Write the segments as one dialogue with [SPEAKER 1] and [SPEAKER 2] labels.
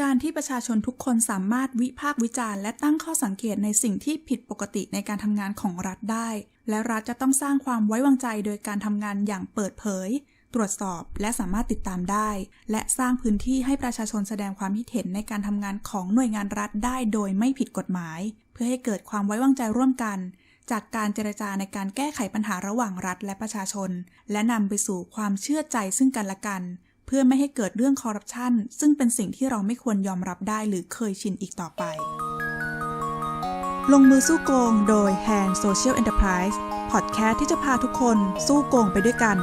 [SPEAKER 1] การที่ประชาชนทุกคนสามารถวิพากษ์วิจารณ์และตั้งข้อสังเกตในสิ่งที่ผิดปกติในการทำงานของรัฐได้ และรัฐจะต้องสร้างความไว้วางใจโดยการทำงานอย่างเปิดเผย ตรวจสอบและสามารถติดตามได้ และสร้างพื้นที่ให้ประชาชนแสดงความคิดเห็นในการทำงานของหน่วยงานรัฐได้โดยไม่ผิดกฎหมาย เพื่อให้เกิดความไว้วางใจร่วมกัน จากการเจรจาในการแก้ไขปัญหาระหว่างรัฐและประชาชน และนำไปสู่ความเชื่อใจซึ่งกันและกัน เพื่อไม่ให้เกิดเรื่องคอร์รัปชันซึ่งเป็นสิ่งที่เราไม่ควรยอมรับได้หรือเคยชินอีกต่อไป ลงมือสู้โกงโดย Hand Social Enterprise พอดแคสต์ที่จะพาทุกคนสู้โกงไปด้วยกัน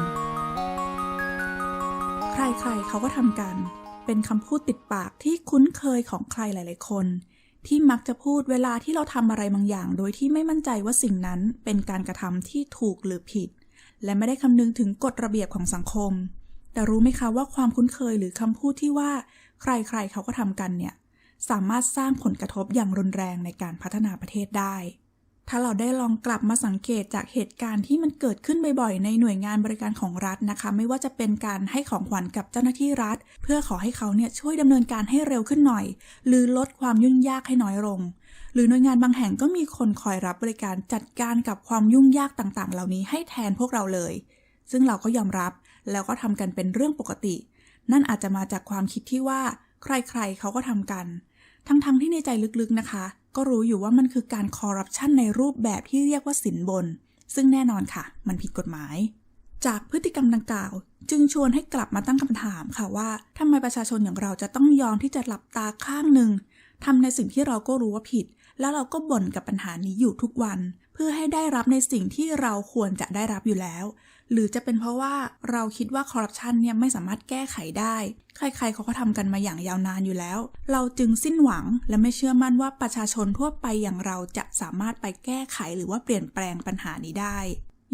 [SPEAKER 1] ใครๆเขาก็ทำกัน เป็นคำพูดติดปากที่คุ้นเคยของใครหลาย ๆ คนที่มักจะพูดเวลาที่เราทำอะไรบางอย่าง โดยที่ไม่มั่นใจว่าสิ่งนั้นเป็นการกระทำที่ถูกหรือผิด และไม่ได้คำนึงถึงกฎระเบียบของสังคม แต่รู้ไหมคะว่าความคุ้นเคยหรือคำพูดที่ว่า ใครๆเขาก็ทำกันเนี่ย สามารถสร้างผลกระทบอย่างรุนแรงในการพัฒนาประเทศได้ ถ้าเราได้ลองกลับมาสังเกตจากเหตุการณ์ที่มันเกิดขึ้นบ่อยๆ ในหน่วยงานบริการของรัฐนะคะ ไม่ว่าจะเป็นการให้ของขวัญกับเจ้าหน้าที่รัฐ เพื่อขอให้เขาเนี่ยช่วยดำเนินการให้เร็วขึ้นหน่อย หรือลดความยุ่งยากให้น้อยลง หรือหน่วยงานบางแห่งก็มีคนคอยรับบริการจัดการกับความยุ่งยากต่างๆ เหล่านี้ให้แทนพวกเราเลย ซึ่งเราก็ยอมรับ แล้วก็ทำกันเป็นเรื่องปกติ นั่นอาจจะมาจากความคิดที่ว่า ใครๆเขาก็ทำกัน ทั้งๆที่ในใจลึกๆนะคะ ก็รู้อยู่ว่ามันคือการคอร์รัปชันในรูปแบบที่เรียกว่าสินบน ซึ่งแน่นอนค่ะ มันผิดกฎหมาย จากพฤติกรรมดังกล่าว จึงชวนให้กลับมาตั้งคำถามค่ะว่าทำไมประชาชนอย่างเราจะต้องยอมที่จะหลับตาข้างหนึ่งทำในสิ่งที่เราก็รู้ว่าผิด แล้วเราก็บ่นกับปัญหานี้อยู่ทุกวัน เพื่อให้ได้รับในสิ่งที่เราควรจะได้รับอยู่แล้ว หรือจะเป็นเพราะว่าเราคิดว่าคอร์รัปชันเนี่ยไม่สามารถแก้ไขได้ ใครๆเขาก็ทำกันมาอย่างยาวนานอยู่แล้ว เราจึงสิ้นหวังและไม่เชื่อมั่นว่าประชาชนทั่วไปอย่างเราจะสามารถไปแก้ไขหรือว่าเปลี่ยนแปลงปัญหานี้ได้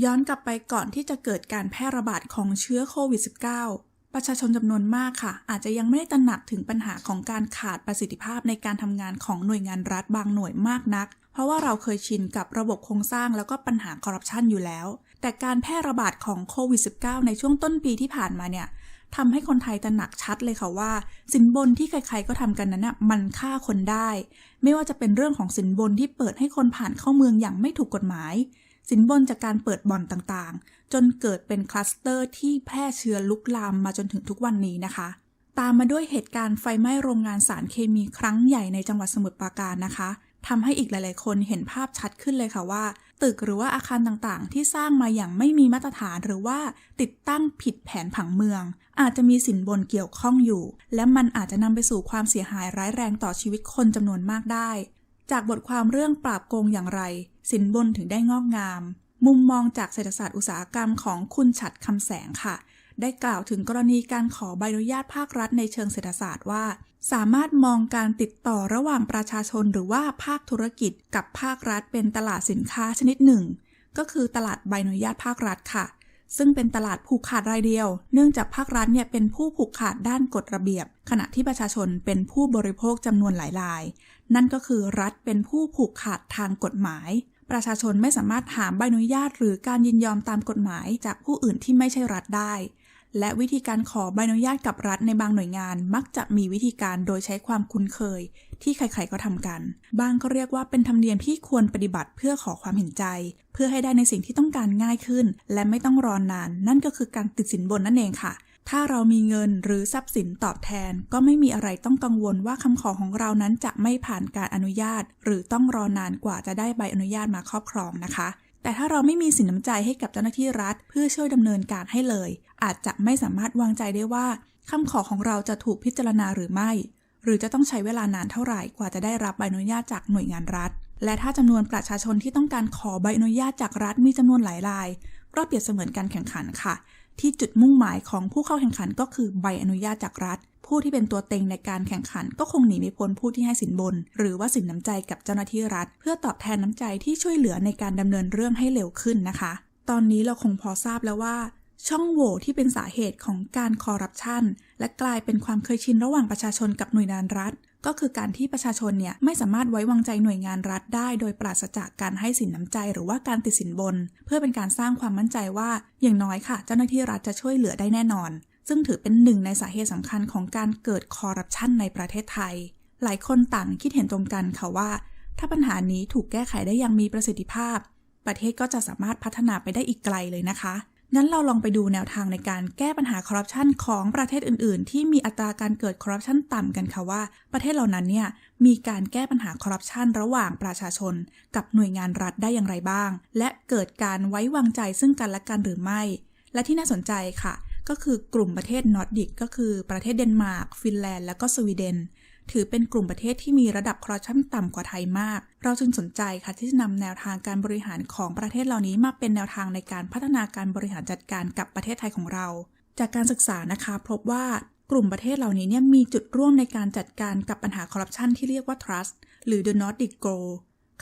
[SPEAKER 1] ย้อนกลับไปก่อนที่จะเกิดการแพร่ระบาดของเชื้อโควิด -19 ประชาชนจำนวนมากค่ะ อาจจะยังไม่ได้ตระหนักถึงปัญหาของการขาดประสิทธิภาพในการทำงานของหน่วยงานรัฐบางหน่วยมากนัก เพราะว่าเราเคยชินกับระบบโครงสร้างแล้วก็ปัญหาคอร์รัปชันอยู่แล้ว แต่การแพร่ระบาดของโควิด -19 ในช่วงต้นปีที่ผ่านมาเนี่ยทำให้คนไทยตระหนักชัดเลยค่ะว่า สินบนที่ใครๆก็ทำกันนั้นน่ะมันฆ่าคนได้ ไม่ว่าจะเป็นเรื่องของสินบนที่เปิดให้คนผ่านเข้าเมืองอย่างไม่ถูกกฎหมาย สินบนจากการเปิดบ่อนต่างๆ จนเกิดเป็นคลัสเตอร์ที่แพร่เชื้อลุกลามมาจนถึงทุกวันนี้นะคะ ตามมาด้วยเหตุการณ์ไฟไหม้โรงงานสารเคมีครั้งใหญ่ในจังหวัดสมุทรปราการนะคะทำให้อีกหลาย ๆ คนเห็นภาพชัดขึ้นเลยค่ะว่า ตึกหรือว่าอาคารต่างๆ ที่สร้างมาอย่างไม่มีมาตรฐานหรือว่าติดตั้งผิดแผนผังเมือง อาจจะมีสินบนเกี่ยวข้องอยู่ และมันอาจจะนำไปสู่ความเสียหายร้ายแรงต่อชีวิตคนจำนวนมากได้ จากบทความเรื่องปราบโกงอย่างไร สินบนถึงได้งอกงาม มุมมองจากเศรษฐศาสตร์อุตสาหกรรมของคุณฉัดคำแสงค่ะ ได้กล่าวถึงกรณีการขอใบอนุญาตภาครัฐในเชิงเศรษฐศาสตร์ว่า สามารถมองการติดต่อระหว่างประชาชนหรือว่าภาคธุรกิจกับภาครัฐ เป็นตลาดสินค้าชนิดหนึ่ง ก็คือตลาดใบอนุญาตภาครัฐค่ะซึ่งเป็นตลาดผูกขาดรายเดียว เนื่องจากภาครัฐเนี่ยเป็นผู้ผูกขาดด้านกฎระเบียบ ขณะที่ประชาชนเป็นผู้บริโภคจำนวนหลายราย นั่นก็คือรัฐเป็นผู้ผูกขาดทางกฎหมาย ประชาชนไม่สามารถหาใบอนุญาต หรือการยินยอมตามกฎหมายจากผู้อื่นที่ไม่ใช่รัฐได้ และวิธีการขอใบอนุญาตกับรัฐในบางหน่วยงาน มักจะมีวิธีการโดยใช้ความคุ้นเคย ที่ใครๆก็ทำกัน บางก็เรียกว่าเป็นธรรมเนียมที่ควรปฏิบัติเพื่อขอความเห็นใจ เพื่อให้ได้ในสิ่งที่ต้องการง่ายขึ้น และไม่ต้องรอนนาน นั่นก็คือการติดสินบนนั่นเองค่ะ ถ้าเรามีเงินหรือทรัพย์สินตอบแทน ก็ไม่มีอะไรต้องกังวลว่าคำขอของเรานั้นจะไม่ผ่านการอนุญาต หรือต้องรอนานกว่าจะได้ใบอนุญาตมาครอบครองนะคะ แต่ถ้าเราไม่มีสินน้ำใจให้กับเจ้าหน้าที่รัฐ เพื่อช่วยดำเนินการให้เลย อาจจะไม่สามารถวางใจได้ว่าคำขอของเราจะถูกพิจารณาหรือไม่ หรือจะต้องใช้เวลานานเท่าไหร่กว่าจะได้รับใบอนุญาตจากหน่วยงานรัฐ และถ้าจำนวนประชาชนที่ต้องการขอใบอนุญาตจากรัฐมีจำนวนหลายรายก็เปรียบเสมือนการแข่งขันค่ะ ที่จุดมุ่งหมายของผู้เข้าแข่งขันก็คือใบอนุญาตจากรัฐ ผู้ที่เป็นตัวเต็งในการแข่งขันก็คงหนีไม่พ้นผู้ที่ให้สินบน หรือว่าสินน้ำใจกับเจ้าหน้าที่รัฐ เพื่อตอบแทนน้ำใจที่ช่วยเหลือในการดำเนินเรื่องให้เร็วขึ้นนะคะ ตอนนี้เราคงพอทราบแล้วว่า ช่องโหว่ที่เป็นสาเหตุของการคอร์รัปชันและกลายเป็นความเคยชินระหว่างประชาชนกับหน่วยงานรัฐ ก็คือการที่ประชาชนเนี่ยไม่สามารถไว้วางใจหน่วยงานรัฐได้ โดยปราศจากการให้สินน้ำใจหรือว่าการติดสินบน เพื่อเป็นการสร้างความมั่นใจว่า อย่างน้อยค่ะ เจ้าหน้าที่รัฐจะช่วยเหลือได้แน่นอน ซึ่งถือเป็นหนึ่งในสาเหตุสำคัญของการเกิดคอร์รัปชันในประเทศไทย หลายคนต่างคิดเห็นตรงกันค่ะว่า ถ้าปัญหานี้ถูกแก้ไขได้อย่างมีประสิทธิภาพ ประเทศก็จะสามารถพัฒนาไปได้อีกไกลเลยนะคะ งั้นเราลองไปดูแนวทางในการแก้ปัญหาคอร์รัปชันของประเทศอื่น ๆ ที่มีอัตราการเกิดคอร์รัปชันต่ำกันค่ะว่า ประเทศเหล่านั้นเนี่ยมีการแก้ปัญหาคอร์รัปชันระหว่างประชาชน กับหน่วยงานรัฐได้อย่างไรบ้าง และเกิดการไว้วางใจซึ่งกันและกันหรือไม่ และที่น่าสนใจค่ะ ก็คือกลุ่มประเทศนอร์ดิกก็คือประเทศเดนมาร์กฟินแลนด์ และก็สวีเดน ถือเป็นกลุ่มประเทศที่มีระดับคอร์รัปชันต่ำกว่าไทยมาก เราจึงสนใจค่ะที่จะนำแนวทางการบริหารของประเทศเหล่านี้มาเป็นแนวทางในการพัฒนาการบริหารจัดการกับประเทศไทยของเรา จากการศึกษานะคะพบว่ากลุ่มประเทศเหล่านี้เนี่ยมีจุดร่วมในการจัดการกับปัญหาคอร์รัปชันที่เรียกว่า trust หรือ the Nordic Goal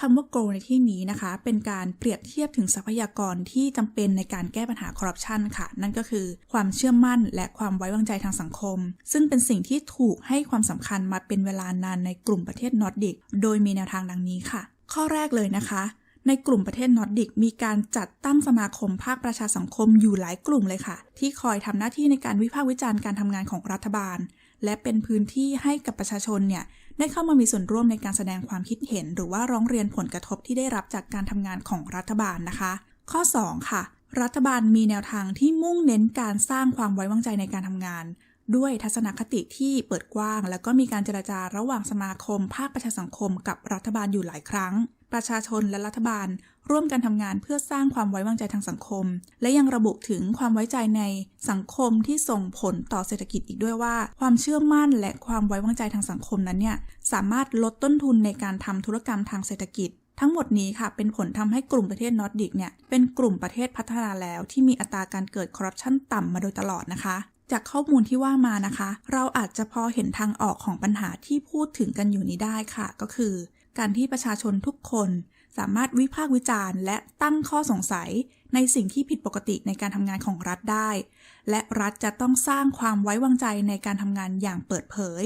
[SPEAKER 1] คำว่า goal ในที่นี้นะคะ เป็นการเปรียบเทียบถึงทรัพยากรที่จำเป็นในการแก้ปัญหาคอร์รัปชันค่ะ นั่นก็คือความเชื่อมั่นและความไว้วางใจทางสังคม ซึ่งเป็นสิ่งที่ถูกให้ความสำคัญมาเป็นเวลานานในกลุ่มประเทศนอร์ดิก โดยมีแนวทางดังนี้ค่ะ ข้อแรกเลยนะคะ ในกลุ่มประเทศนอร์ดิกมีการจัดตั้งสมาคมภาคประชาสังคมอยู่หลายกลุ่มเลยค่ะ ที่คอยทำหน้าที่ในการวิพากษ์วิจารณ์การทำงานของรัฐบาล และเป็นพื้นที่ให้กับประชาชนเนี่ยได้เข้ามามีส่วนร่วมในการแสดงความคิดเห็น หรือว่าร้องเรียนผลกระทบที่ได้รับจากการทำงานของรัฐบาลนะคะ ข้อ 2 ค่ะ รัฐบาลมีแนวทางที่มุ่งเน้นการสร้างความไว้วางใจในการทำงานด้วยทัศนคติที่เปิดกว้าง แล้วก็มีการเจราจาระหว่างสมาคม ภาคประชาสังคมกับรัฐบาลอยู่หลายครั้ง ประชาชนและรัฐบาล ร่วมกันทำงานเพื่อสร้างความไว้วางใจทางสังคม และยังระบุถึงความไว้ใจในสังคมที่ส่งผลต่อเศรษฐกิจอีกด้วยว่า ความเชื่อมั่นและความไว้วางใจทางสังคมนั้นเนี่ยสามารถลดต้นทุนในการทำธุรกรรมทางเศรษฐกิจทั้งหมดนี้ค่ะ เป็นผลทำให้กลุ่มประเทศนอร์ดิกเนี่ย เป็นกลุ่มประเทศพัฒนาแล้วที่มีอัตราการเกิดคอร์รัปชันต่ำมาโดยตลอดนะคะ จากข้อมูลที่ว่ามานะคะ เราอาจจะพอเห็นทางออกของปัญหาที่พูดถึงกันอยู่นี้ได้ค่ะ ก็คือ การที่ประชาชนทุกคนสามารถวิพากษ์วิจารณ์ และตั้งข้อสงสัยในสิ่งที่ผิดปกติในการทำงานของรัฐได้ และรัฐจะต้องสร้างความไว้วางใจในการทำงานอย่างเปิดเผย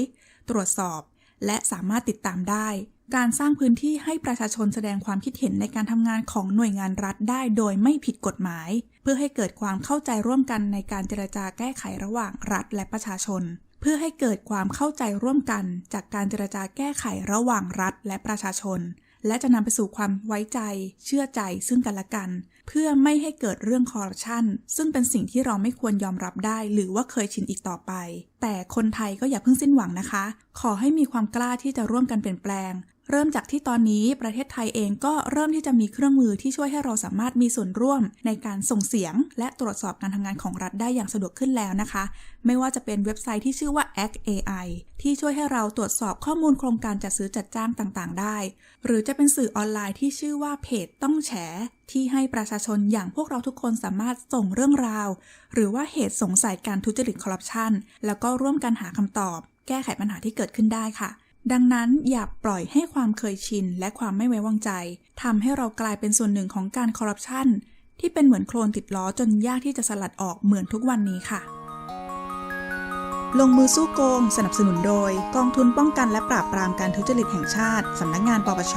[SPEAKER 1] ตรวจสอบ และสามารถติดตามได้ การสร้างพื้นที่ให้ประชาชนแสดงความคิดเห็นในการทำงานของหน่วยงานรัฐได้ โดยไม่ผิดกฎหมาย เพื่อให้เกิดความเข้าใจร่วมกันในการเจรจาแก้ไขระหว่างรัฐและประชาชน เพื่อให้เกิดความเข้าใจร่วมกันจากการเจรจาแก้ไขระหว่างรัฐและประชาชน และจะนำไปสู่ความไว้ใจ เชื่อใจซึ่งกันและกัน เพื่อไม่ให้เกิดเรื่องคอร์รัปชันซึ่งเป็นสิ่งที่เราไม่ควรยอมรับได้ หรือว่าเคยชินอีกต่อไป แต่คนไทยก็อย่าเพิ่งสิ้นหวังนะคะ ขอให้มีความกล้าที่จะร่วมกันเปลี่ยนแปลง เริ่มจากที่ตอนนี้ประเทศไทยเองก็เริ่มที่จะมีเครื่องมือที่ช่วยให้เราสามารถมีส่วนร่วม ในการส่งเสียง และตรวจสอบการทำงานของรัฐได้อย่างสะดวกขึ้นแล้วนะคะ ไม่ว่าจะเป็นเว็บไซต์ที่ชื่อว่า Act AI ที่ช่วยให้เราตรวจสอบข้อมูลโครงการจัดซื้อจัดจ้างต่างๆ ได้ หรือจะเป็นสื่อออนไลน์ที่ชื่อว่าเพจต้องแฉที่ให้ประชาชนอย่างพวกเราทุกคนสามารถส่งเรื่องราว หรือว่าเหตุสงสัยการทุจริตคอร์รัปชันแล้วก็ร่วมกันหาคำตอบ แก้ไขปัญหาที่เกิดขึ้นได้ค่ะ ดังนั้นอย่าปล่อยให้ความเคยชินและความไม่ไว้วางใจทำให้เรากลายเป็นส่วนหนึ่งของการคอร์รัปชันที่เป็นเหมือนโคลนติดล้อจนยากที่จะสลัดออกเหมือนทุกวันนี้ค่ะ ลงมือสู้โกง สนับสนุนโดย กองทุนป้องกันและปราบปรามการทุจริตแห่งชาติ สำนักงานปปช